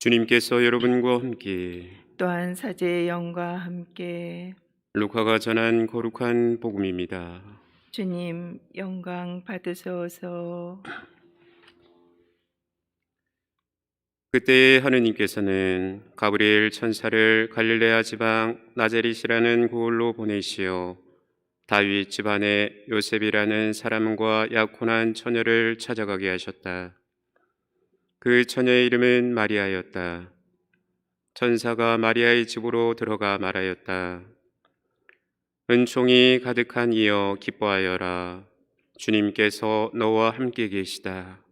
주님께서 여러분과 함께 또한 사제의 영과 함께 루카가 전한 거룩한 복음입니다. 주님 영광 받으소서 그때 하느님께서는 가브리엘 천사를 갈릴레아 지방 나제릿이라는 고을로 보내시어 다윗 집안의 요셉이라는 사람과 약혼한 처녀를 찾아가게 하셨다. 그 처녀의 이름은 마리아였다. 천사가 마리아의 집으로 들어가 말하였다. 은총이 가득한 이여 기뻐하여라. 주님께서 너와 함께 계시다.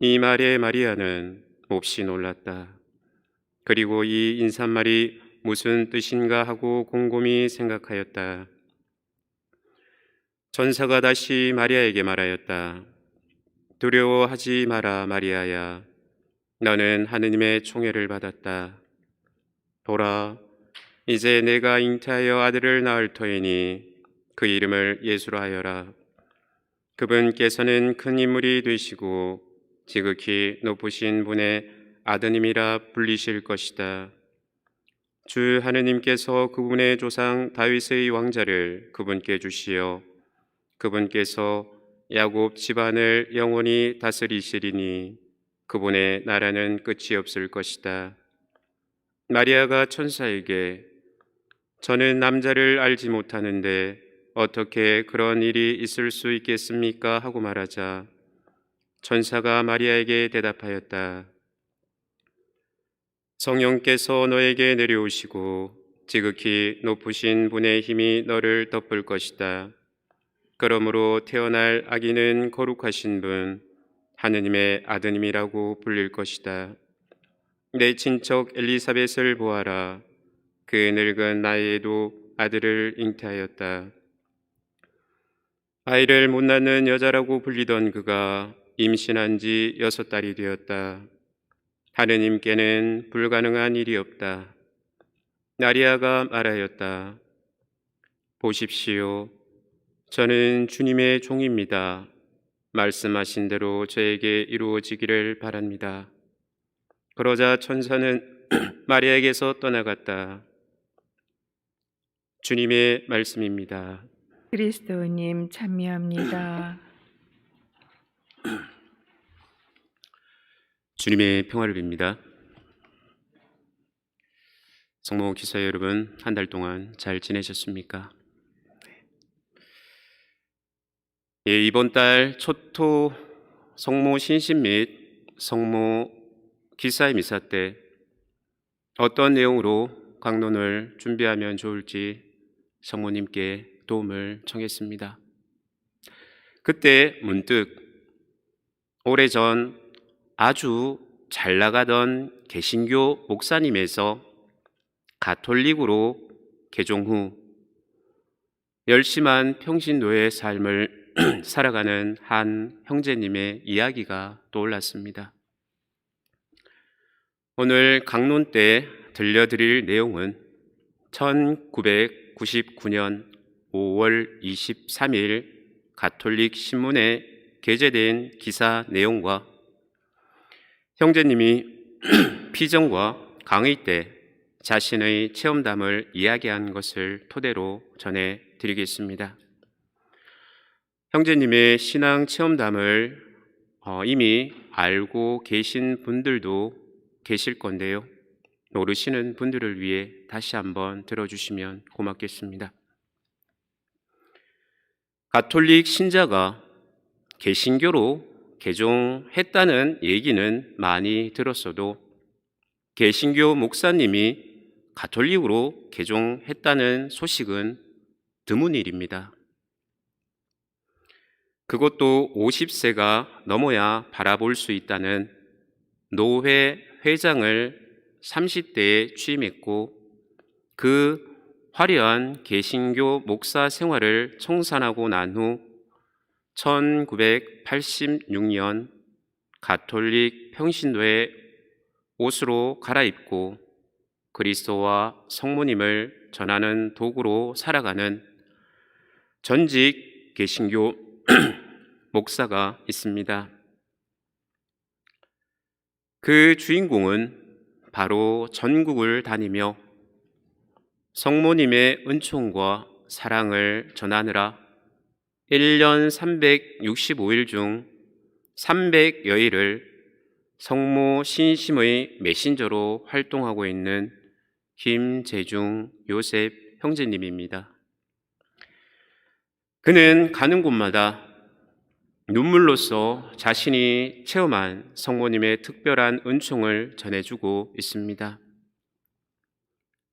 이 말에 마리아는 몹시 놀랐다. 그리고 이 인사말이 무슨 뜻인가 하고 곰곰이 생각하였다. 전사가 다시 마리아에게 말하였다. 두려워하지 마라, 마리아야. 너는 하느님의 총애를 받았다. 보라, 이제 내가 잉태하여 아들을 낳을 터이니 그 이름을 예수로 하여라. 그분께서는 큰 인물이 되시고 지극히 높으신 분의 아드님이라 불리실 것이다. 주 하느님께서 그분의 조상 다윗의 왕자를 그분께 주시어 그분께서 야곱 집안을 영원히 다스리시리니 그분의 나라는 끝이 없을 것이다. 마리아가 천사에게 저는 남자를 알지 못하는데 어떻게 그런 일이 있을 수 있겠습니까? 하고 말하자 천사가 마리아에게 대답하였다. 성령께서 너에게 내려오시고 지극히 높으신 분의 힘이 너를 덮을 것이다. 그러므로 태어날 아기는 거룩하신 분, 하느님의 아드님이라고 불릴 것이다. 내 친척 엘리사벳을 보아라. 그 늙은 나이에도 아들을 잉태하였다. 아이를 못 낳는 여자라고 불리던 그가 임신한 지 여섯 달이 되었다. 하느님께는 불가능한 일이 없다. 나리아가 말하였다. 보십시오. 저는 주님의 종입니다. 말씀하신 대로 저에게 이루어지기를 바랍니다. 그러자 천사는 마리아에게서 떠나갔다. 주님의 말씀입니다. 그리스도님 참여합니다 주님의 평화를 빕니다. 성모 기사 여러분, 한 달 동안 잘 지내셨습니까? 예, 이번 달 초토 성모 신신 및 성모 기사의 미사 때 어떤 내용으로 강론을 준비하면 좋을지 성모님께 도움을 청했습니다. 그때 문득 오래전 아주 잘 나가던 개신교 목사님에서 가톨릭으로 개종 후 열심한 평신도의 삶을 살아가는 한 형제님의 이야기가 떠올랐습니다. 오늘 강론 때 들려드릴 내용은 1999년 5월 23일 가톨릭 신문에 게재된 기사 내용과 형제님이 피정과 강의 때 자신의 체험담을 이야기한 것을 토대로 전해 드리겠습니다. 형제님의 신앙 체험담을 어, 이미 알고 계신 분들도 계실 건데요. 모르시는 분들을 위해 다시 한번 들어주시면 고맙겠습니다. 가톨릭 신자가 개신교로 개종했다는 얘기는 많이 들었어도 개신교 목사님이 가톨릭으로 개종했다는 소식은 드문 일입니다. 그것도 50세가 넘어야 바라볼 수 있다는 노회 회장을 30대에 취임했고 그 화려한 개신교 목사 생활을 청산하고 난 후 1986년 가톨릭 평신도의 옷으로 갈아입고 그리스도와 성모님을 전하는 도구로 살아가는 전직 개신교 목사가 있습니다. 그 주인공은 바로 전국을 다니며 성모님의 은총과 사랑을 전하느라 1년 365일 중 300여일을 성모 신심의 메신저로 활동하고 있는 김재중 요셉 형제님입니다. 그는 가는 곳마다 눈물로써 자신이 체험한 성모님의 특별한 은총을 전해주고 있습니다.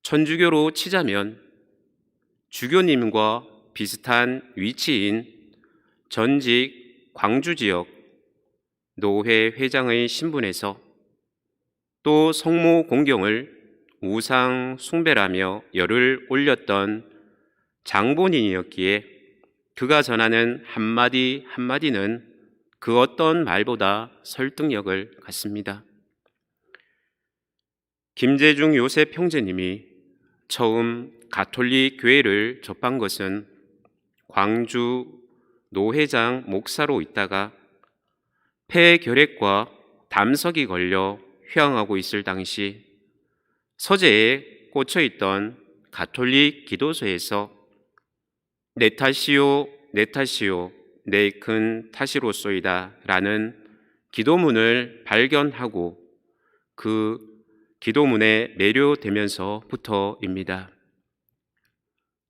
천주교로 치자면 주교님과 비슷한 위치인 전직 광주 지역 노회 회장의 신분에서 또 성모 공경을 우상 숭배라며 열을 올렸던 장본인이었기에 그가 전하는 한마디 한마디는 그 어떤 말보다 설득력을 갖습니다. 김재중 요셉 형제님이 처음 가톨릭 교회를 접한 것은 광주 노회장 목사로 있다가 폐결핵과 담석이 걸려 휴양하고 있을 당시 서재에 꽂혀 있던 가톨릭 기도소에서 내 탓이요, 내 탓이요, 내 큰 탓이로소이다 라는 기도문을 발견하고 그 기도문에 매료되면서부터입니다.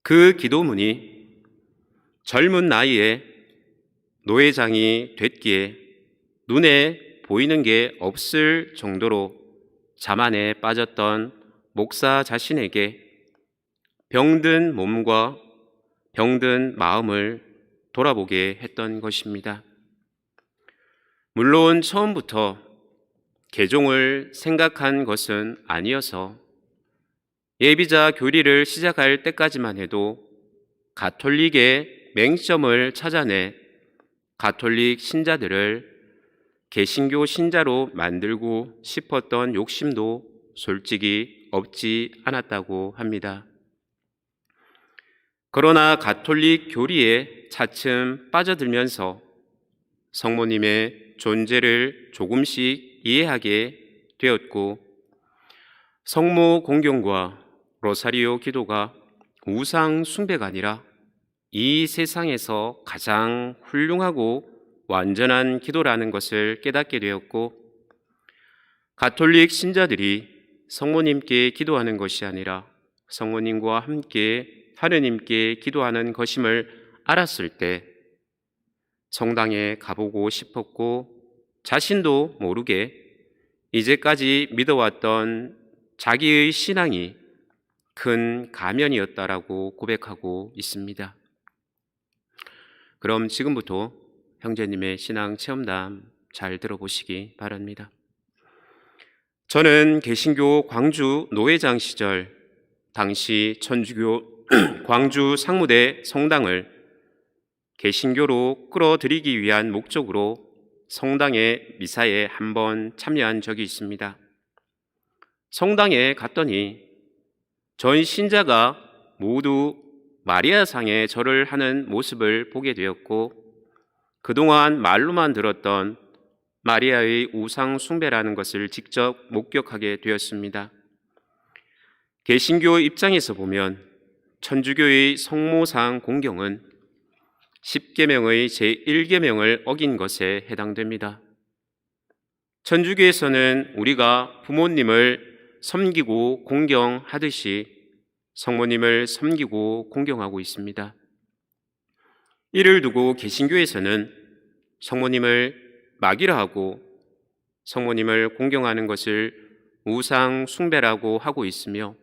그 기도문이 젊은 나이에 노회장이 됐기에 눈에 보이는 게 없을 정도로 자만에 빠졌던 목사 자신에게 병든 몸과 병든 마음을 돌아보게 했던 것입니다. 물론 처음부터 개종을 생각한 것은 아니어서 예비자 교리를 시작할 때까지만 해도 가톨릭의 맹점을 찾아내 가톨릭 신자들을 개신교 신자로 만들고 싶었던 욕심도 솔직히 없지 않았다고 합니다. 그러나 가톨릭 교리에 차츰 빠져들면서 성모님의 존재를 조금씩 이해하게 되었고 성모 공경과 로사리오 기도가 우상 숭배가 아니라 이 세상에서 가장 훌륭하고 완전한 기도라는 것을 깨닫게 되었고 가톨릭 신자들이 성모님께 기도하는 것이 아니라 성모님과 함께 하느님께 기도하는 것임을 알았을 때 성당에 가보고 싶었고 자신도 모르게 이제까지 믿어왔던 자기의 신앙이 큰 가면이었다라고 고백하고 있습니다. 그럼 지금부터 형제님의 신앙 체험담 잘 들어보시기 바랍니다. 저는 개신교 광주 노회장 시절 당시 천주교 광주 상무대 성당을 개신교로 끌어들이기 위한 목적으로 성당의 미사에 한번 참여한 적이 있습니다. 성당에 갔더니 전 신자가 모두 마리아상에 절을 하는 모습을 보게 되었고 그동안 말로만 들었던 마리아의 우상 숭배라는 것을 직접 목격하게 되었습니다. 개신교 입장에서 보면 천주교의 성모상 공경은 10계명의 제1계명을 어긴 것에 해당됩니다. 천주교에서는 우리가 부모님을 섬기고 공경하듯이 성모님을 섬기고 공경하고 있습니다. 이를 두고 개신교에서는 성모님을 마귀라하고 성모님을 공경하는 것을 우상 숭배라고 하고 있으며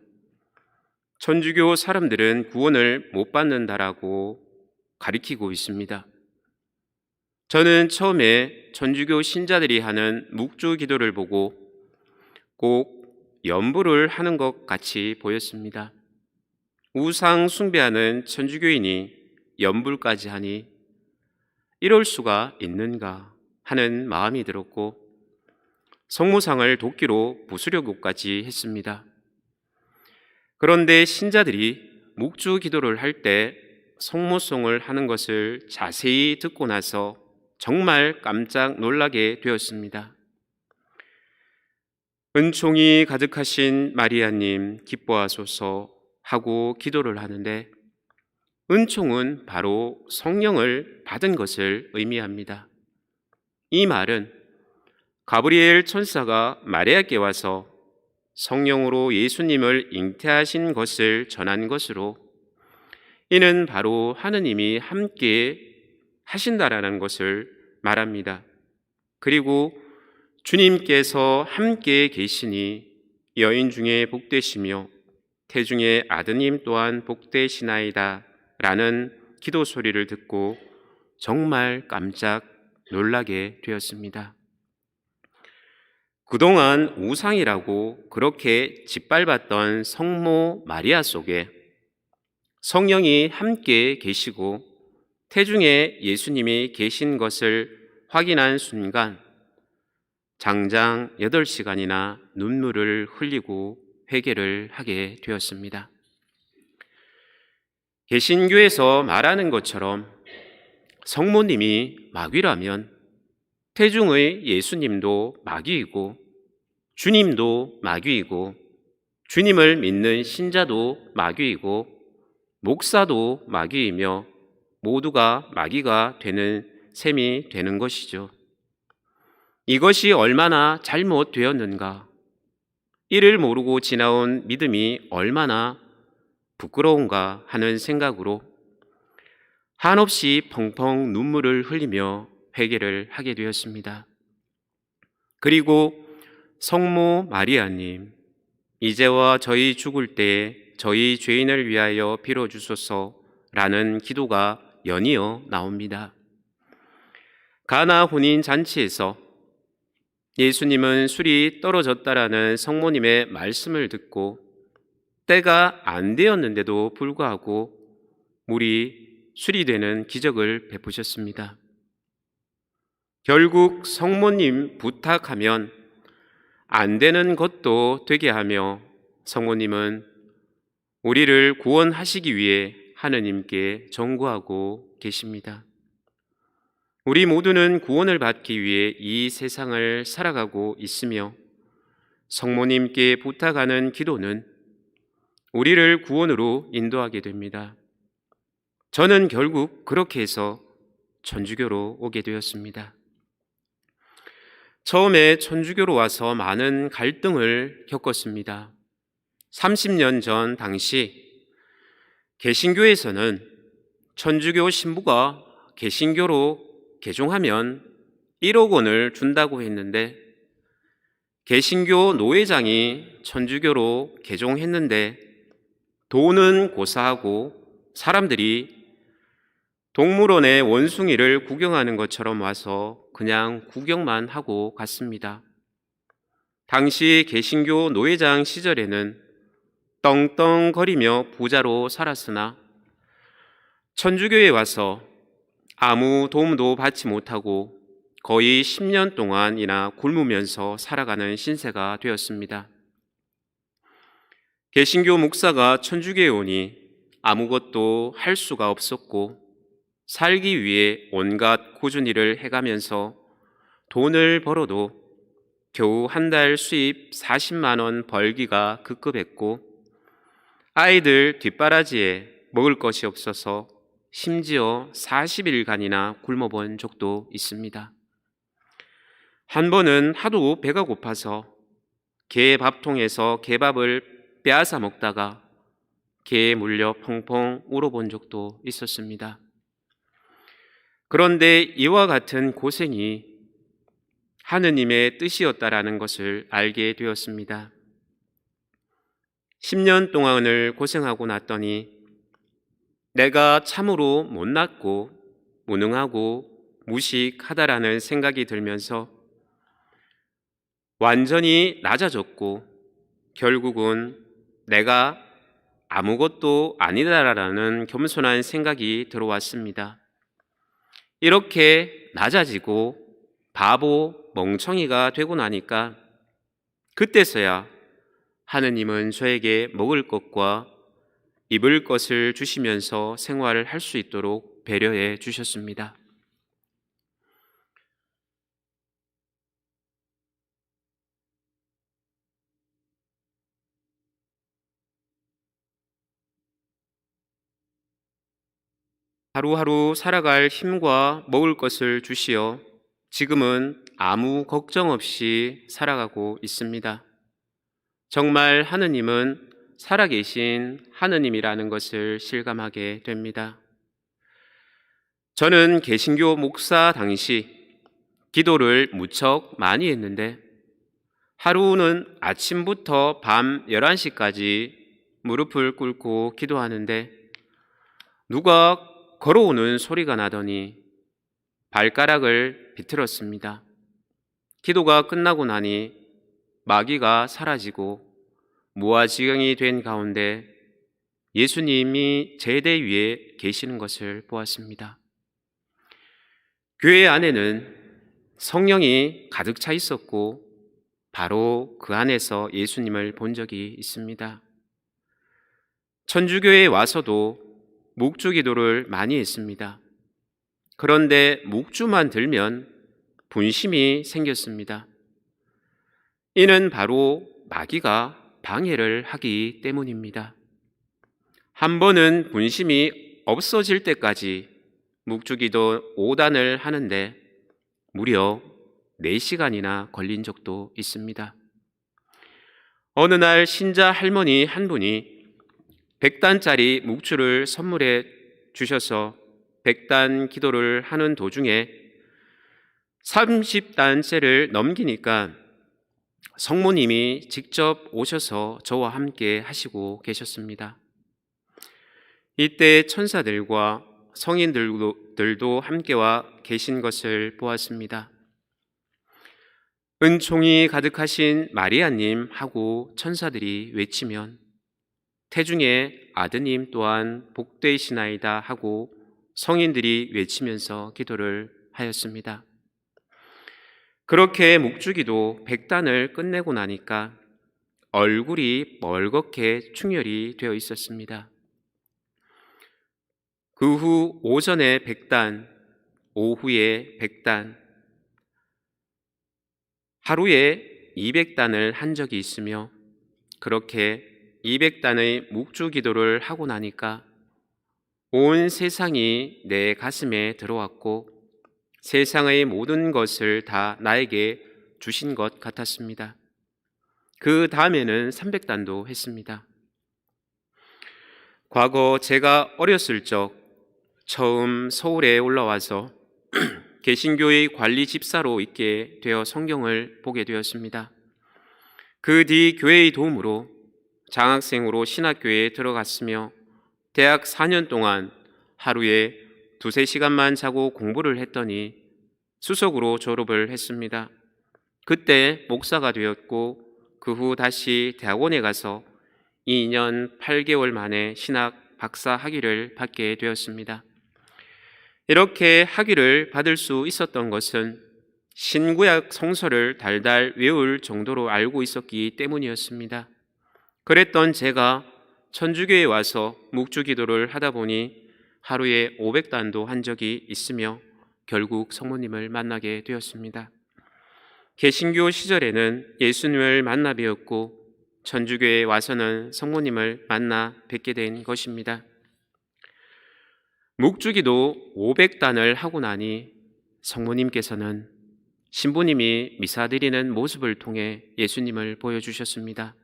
천주교 사람들은 구원을 못 받는다라고 가리키고 있습니다. 저는 처음에 천주교 신자들이 하는 묵주 기도를 보고 꼭 연부를 하는 것 같이 보였습니다. 우상 숭배하는 천주교인이 연불까지 하니 이럴 수가 있는가 하는 마음이 들었고 성모상을 도끼로 부수려고까지 했습니다. 그런데 신자들이 묵주 기도를 할 때 성모송을 하는 것을 자세히 듣고 나서 정말 깜짝 놀라게 되었습니다. 은총이 가득하신 마리아님 기뻐하소서 하고 기도를 하는데 은총은 바로 성령을 받은 것을 의미합니다. 이 말은 가브리엘 천사가 마리아께 와서 성령으로 예수님을 잉태하신 것을 전한 것으로 이는 바로 하느님이 함께 하신다라는 것을 말합니다. 그리고 주님께서 함께 계시니 여인 중에 복되시며 태중의 아드님 또한 복되시나이다 라는 기도 소리를 듣고 정말 깜짝 놀라게 되었습니다. 그동안 우상이라고 그렇게 짓밟았던 성모 마리아 속에 성령이 함께 계시고 태중에 예수님이 계신 것을 확인한 순간 장장 8시간이나 눈물을 흘리고 회개를 하게 되었습니다. 개신교에서 말하는 것처럼 성모님이 마귀라면 태중의 예수님도 마귀이고 주님도 마귀이고 주님을 믿는 신자도 마귀이고 목사도 마귀이며 모두가 마귀가 되는 셈이 되는 것이죠. 이것이 얼마나 잘못되었는가? 이를 모르고 지나온 믿음이 얼마나 부끄러운가 하는 생각으로 한없이 펑펑 눈물을 흘리며 회개를 하게 되었습니다. 그리고 성모 마리아님, 이제와 저희 죽을 때 저희 죄인을 위하여 빌어주소서라는 기도가 연이어 나옵니다. 가나 혼인 잔치에서 예수님은 술이 떨어졌다라는 성모님의 말씀을 듣고 때가 안 되었는데도 불구하고 물이 술이 되는 기적을 베푸셨습니다. 결국 성모님 부탁하면 안 되는 것도 되게 하며 성모님은 우리를 구원하시기 위해 하느님께 정구하고 계십니다. 우리 모두는 구원을 받기 위해 이 세상을 살아가고 있으며 성모님께 부탁하는 기도는 우리를 구원으로 인도하게 됩니다. 저는 결국 그렇게 해서 천주교로 오게 되었습니다. 처음에 천주교로 와서 많은 갈등을 겪었습니다. 30년 전 당시 개신교에서는 천주교 신부가 개신교로 개종하면 1억 원을 준다고 했는데 개신교 노회장이 천주교로 개종했는데 돈은 고사하고 사람들이 동물원의 원숭이를 구경하는 것처럼 와서 그냥 구경만 하고 갔습니다. 당시 개신교 노회장 시절에는 떵떵거리며 부자로 살았으나 천주교에 와서 아무 도움도 받지 못하고 거의 10년 동안이나 굶으면서 살아가는 신세가 되었습니다. 개신교 목사가 천주교에 오니 아무것도 할 수가 없었고 살기 위해 온갖 꾸준 일을 해가면서 돈을 벌어도 겨우 한 달 수입 40만 원 벌기가 급급했고 아이들 뒷바라지에 먹을 것이 없어서 심지어 40일간이나 굶어본 적도 있습니다. 한 번은 하도 배가 고파서 개 밥통에서 개밥을 빼앗아 먹다가 개에 물려 펑펑 울어본 적도 있었습니다. 그런데 이와 같은 고생이 하느님의 뜻이었다라는 것을 알게 되었습니다. 10년 동안을 고생하고 났더니 내가 참으로 못났고 무능하고 무식하다라는 생각이 들면서 완전히 낮아졌고 결국은 내가 아무것도 아니다라는 겸손한 생각이 들어왔습니다. 이렇게 낮아지고 바보, 멍청이가 되고 나니까 그때서야 하느님은 저에게 먹을 것과 입을 것을 주시면서 생활을 할 수 있도록 배려해 주셨습니다. 하루하루 살아갈 힘과 먹을 것을 주시어 지금은 아무 걱정 없이 살아가고 있습니다. 정말 하느님은 살아계신 하느님이라는 것을 실감하게 됩니다. 저는 개신교 목사 당시 기도를 무척 많이 했는데 하루는 아침부터 밤 11시까지 무릎을 꿇고 기도하는데 누가 걸어오는 소리가 나더니 발가락을 비틀었습니다. 기도가 끝나고 나니 마귀가 사라지고 무아지경이 된 가운데 예수님이 제대 위에 계시는 것을 보았습니다. 교회 안에는 성령이 가득 차 있었고 바로 그 안에서 예수님을 본 적이 있습니다. 천주교에 와서도 묵주 기도를 많이 했습니다. 그런데 묵주만 들면 분심이 생겼습니다. 이는 바로 마귀가 방해를 하기 때문입니다. 한 번은 분심이 없어질 때까지 묵주기도 5단을 하는데 무려 4시간이나 걸린 적도 있습니다. 어느 날 신자 할머니 한 분이 100단짜리 묵주를 선물해 주셔서 100단 기도를 하는 도중에 30단째를 넘기니까 성모님이 직접 오셔서 저와 함께 하시고 계셨습니다. 이때 천사들과 성인들도 들도 함께와 계신 것을 보았습니다. 은총이 가득하신 마리아님 하고 천사들이 외치면 태중에 아드님 또한 복되시나이다 하고 성인들이 외치면서 기도를 하였습니다. 그렇게 묵주기도 백단을 끝내고 나니까 얼굴이 멀겋게 충혈이 되어 있었습니다. 그 후 오전에 백단, 오후에 백단, 하루에 200단을 한 적이 있으며 그렇게 200단의 묵주 기도를 하고 나니까 온 세상이 내 가슴에 들어왔고 세상의 모든 것을 다 나에게 주신 것 같았습니다. 그 다음에는 300단도 했습니다. 과거 제가 어렸을 적 처음 서울에 올라와서 개신교의 관리 집사로 있게 되어 성경을 보게 되었습니다. 그 뒤 교회의 도움으로 장학생으로 신학교에 들어갔으며 대학 4년 동안 하루에 두세 시간만 자고 공부를 했더니 수석으로 졸업을 했습니다. 그때 목사가 되었고 그 후 다시 대학원에 가서 2년 8개월 만에 신학 박사 학위를 받게 되었습니다. 이렇게 학위를 받을 수 있었던 것은 신구약 성서를 달달 외울 정도로 알고 있었기 때문이었습니다. 그랬던 제가 천주교에 와서 묵주 기도를 하다 보니 하루에 500단도 한 적이 있으며 결국 성모님을 만나게 되었습니다. 개신교 시절에는 예수님을 만나 뵈었고 천주교에 와서는 성모님을 만나 뵙게 된 것입니다. 묵주기도 500단을 하고 나니 성모님께서는 신부님이 미사 드리는 모습을 통해 예수님을 보여주셨습니다.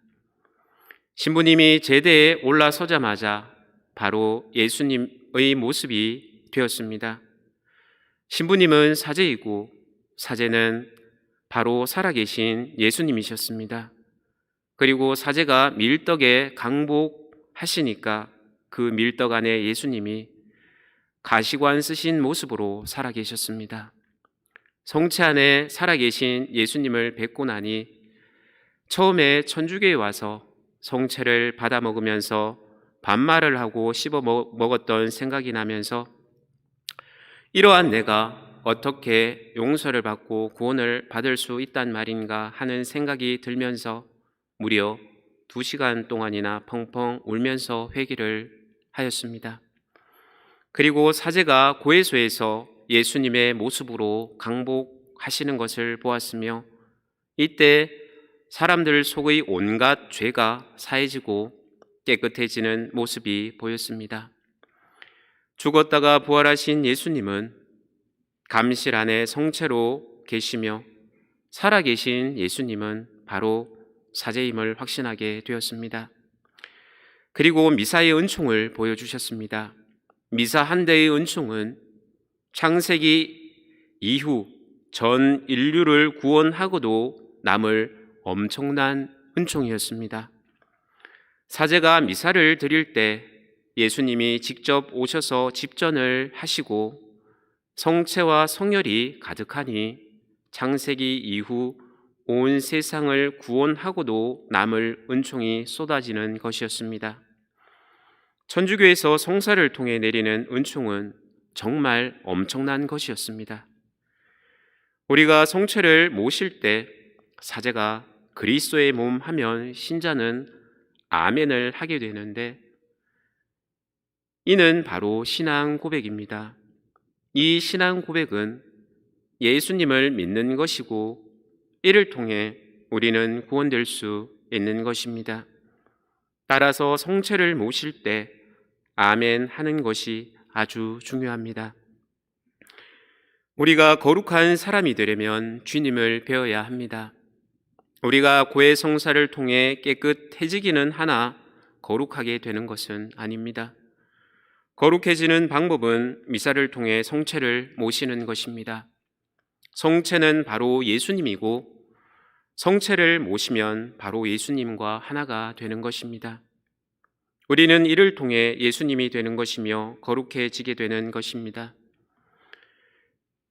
신부님이 제대에 올라서자마자 바로 예수님의 모습이 되었습니다. 신부님은 사제이고 사제는 바로 살아계신 예수님이셨습니다. 그리고 사제가 밀떡에 강복하시니까 그 밀떡 안에 예수님이 가시관 쓰신 모습으로 살아계셨습니다. 성체 안에 살아계신 예수님을 뵙고 나니 처음에 천주교에 와서 성체를 받아 먹으면서 반말을 하고 씹어 먹었던 생각이 나면서 이러한 내가 어떻게 용서를 받고 구원을 받을 수 있단 말인가 하는 생각이 들면서 무려 두 시간 동안이나 펑펑 울면서 회개를 하였습니다. 그리고 사제가 고해소에서 예수님의 모습으로 강복하시는 것을 보았으며 이때 사람들 속의 온갖 죄가 사해지고 깨끗해지는 모습이 보였습니다. 죽었다가 부활하신 예수님은 감실 안에 성체로 계시며 살아계신 예수님은 바로 사제임을 확신하게 되었습니다. 그리고 미사의 은총을 보여주셨습니다. 미사 한 대의 은총은 창세기 이후 전 인류를 구원하고도 남을 엄청난 은총이었습니다. 사제가 미사를 드릴 때 예수님이 직접 오셔서 집전을 하시고 성체와 성혈이 가득하니 창세기 이후 온 세상을 구원하고도 남을 은총이 쏟아지는 것이었습니다. 천주교에서 성사를 통해 내리는 은총은 정말 엄청난 것이었습니다. 우리가 성체를 모실 때 사제가 그리스도의 몸 하면 신자는 아멘을 하게 되는데 이는 바로 신앙 고백입니다. 이 신앙 고백은 예수님을 믿는 것이고 이를 통해 우리는 구원될 수 있는 것입니다. 따라서 성체를 모실 때 아멘 하는 것이 아주 중요합니다. 우리가 거룩한 사람이 되려면 주님을 배워야 합니다. 우리가 고해 성사를 통해 깨끗해지기는 하나 거룩하게 되는 것은 아닙니다. 거룩해지는 방법은 미사를 통해 성체를 모시는 것입니다. 성체는 바로 예수님이고 성체를 모시면 바로 예수님과 하나가 되는 것입니다. 우리는 이를 통해 예수님이 되는 것이며 거룩해지게 되는 것입니다.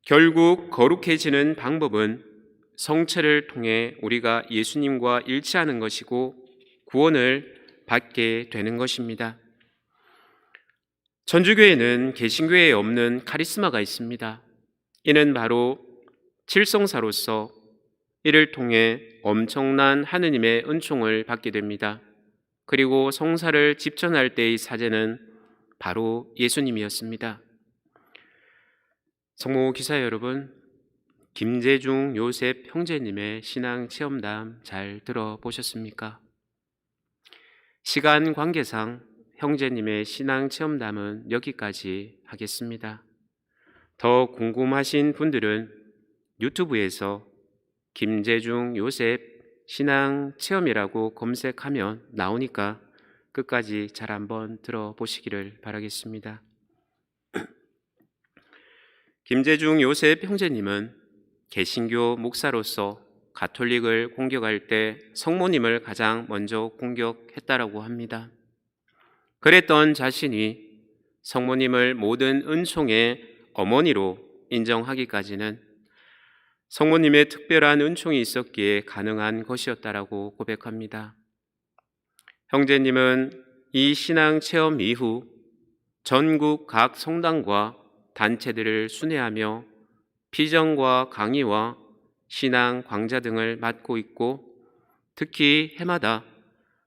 결국 거룩해지는 방법은 성체를 통해 우리가 예수님과 일치하는 것이고 구원을 받게 되는 것입니다. 전주교회는 개신교회에 없는 카리스마가 있습니다. 이는 바로 칠성사로서 이를 통해 엄청난 하느님의 은총을 받게 됩니다. 그리고 성사를 집전할 때의 사제는 바로 예수님이었습니다. 성모 기사 여러분, 김재중 요셉 형제님의 신앙 체험담 잘 들어보셨습니까? 시간 관계상 형제님의 신앙 체험담은 여기까지 하겠습니다. 더 궁금하신 분들은 유튜브에서 김재중 요셉 신앙 체험이라고 검색하면 나오니까 끝까지 잘 한번 들어보시기를 바라겠습니다. 김재중 요셉 형제님은 개신교 목사로서 가톨릭을 공격할 때 성모님을 가장 먼저 공격했다라고 합니다. 그랬던 자신이 성모님을 모든 은총의 어머니로 인정하기까지는 성모님의 특별한 은총이 있었기에 가능한 것이었다라고 고백합니다. 형제님은 이 신앙 체험 이후 전국 각 성당과 단체들을 순회하며 피정과 강의와 신앙 광자 등을 맡고 있고 특히 해마다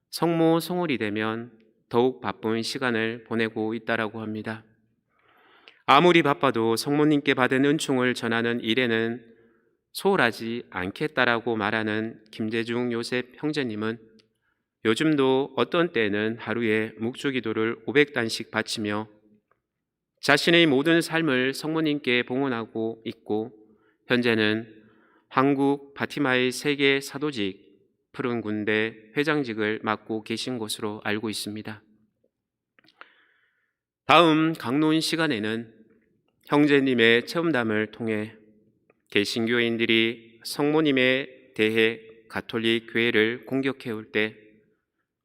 성모 성월이 되면 더욱 바쁜 시간을 보내고 있다라고 합니다. 아무리 바빠도 성모님께 받은 은총을 전하는 일에는 소홀하지 않겠다라고 말하는 김대중 요셉 형제님은 요즘도 어떤 때는 하루에 묵주기도를 500단씩 바치며 자신의 모든 삶을 성모님께 봉헌하고 있고 현재는 한국 바티마의 세계 사도직 푸른 군대 회장직을 맡고 계신 것으로 알고 있습니다. 다음 강론 시간에는 형제님의 체험담을 통해 개신교인들이 성모님에 대해 가톨릭 교회를 공격해 올 때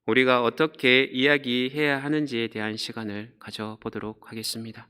우리가 어떻게 이야기해야 하는지에 대한 시간을 가져보도록 하겠습니다.